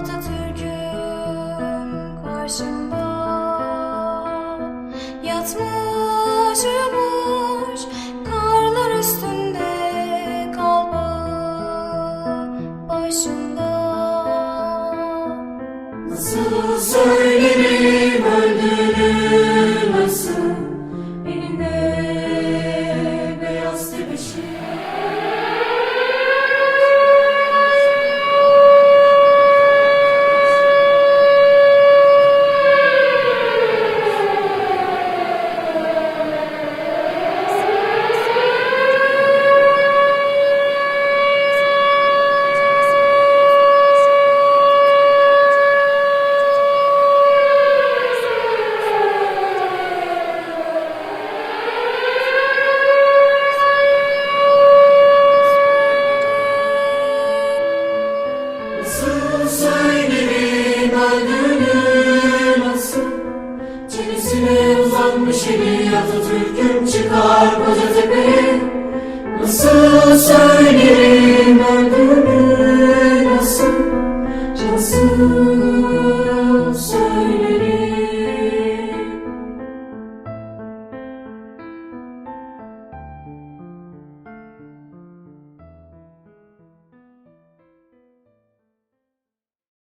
Atatürk'üm karşımda. Yatmış karlar üstünde kalbağı başında. Nasıl Çenesine uzanmış eli Atatürk'üm çıkar koca tepeye. Nasıl söylerim öldüğünü nasıl Nasıl